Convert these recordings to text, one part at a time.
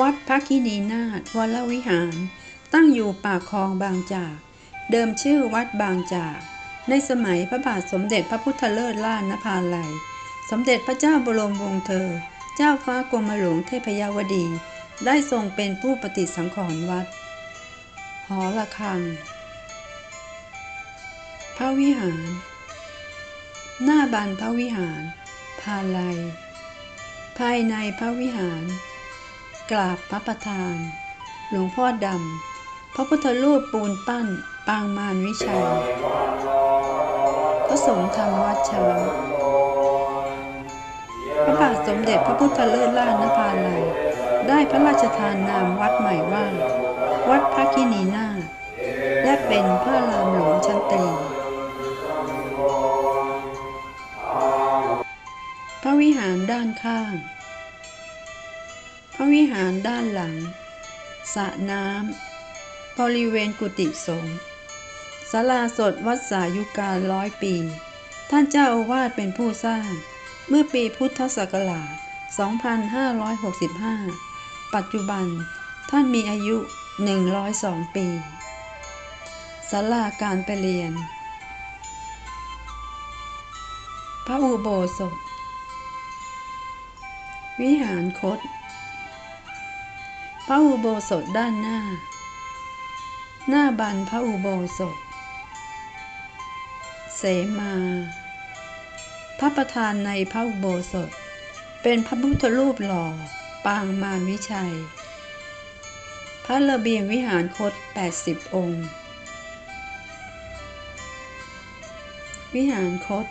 วัดพระคินีนาถวรวิหาร ตั้งอยู่ปากคลองบางจาก เดิมชื่อวัดบางจาก ในสมัยพระบาทสมเด็จพระพุทธเลิศล่านภาลัย สมเด็จพระเจ้าบรมวงศ์เธอ เจ้าฟ้ากรมหลวงเทพยาวดี ได้ทรงเป็นผู้ปฏิสังขรณ์วัด หอระฆัง พระวิหาร หน้าบานพระวิหารพาลัย ภายในพระวิหาร กราบพระประธาน หลวงพ่อดำ พระพุทธรูปปูนปั้น ปางมารวิชัย พระสงฆ์ธรรมวัดเช้าพระบาทสมเด็จพระพุทธเลิศล่านภาลัย ได้พระราชทานนามวัดใหม่ว่า วัดพระคินีนาและเป็นพระรามหลวงชั้นตรีพระวิหารด้านข้าง พระวิหารด้านหลังสระน้ำบริเวณกุฏิสงฆ์ศาลาสดวัดสายุการร้อยปี ท่านเจ้าอาวาสเป็นผู้สร้าง เมื่อปีพุทธศักราช 2565 ปัจจุบันท่านมีอายุ 102 ปีศาลาการปเรียน พระอุโบสถ วิหารคต พระอุโบสถด้านหน้า หน้าบันพระอุโบสถ เสมา พระประธานในพระอุโบสถ เป็นพระพุทธรูปหล่อ ปางมารวิชัย พระระเบียงวิหารคต 80 องค์ วิหารคต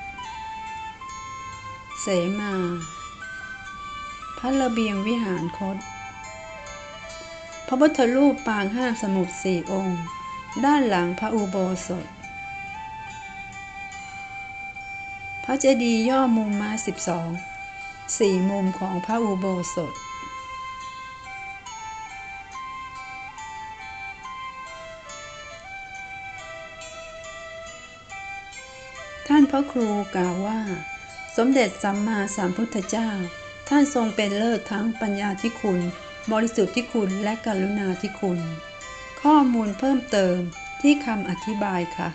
เสมา พระระเบียงวิหารคต พระพุทธรูปปางห้าสมุทรสี่องค์ ด้านหลังพระอุโบสถ พระเจดีย์ย่อมุมมาสิบสองสี่มุมของพระอุโบสถ ท่านพระครูกล่าวว่า สมเด็จสัมมาสัมพุทธเจ้า ท่านทรงเป็นเลิศทั้งปัญญาธิคุณ บริสุทธิ์ที่คุณและกรุณาที่คุณ ข้อมูลเพิ่มเติมที่คำอธิบายค่ะ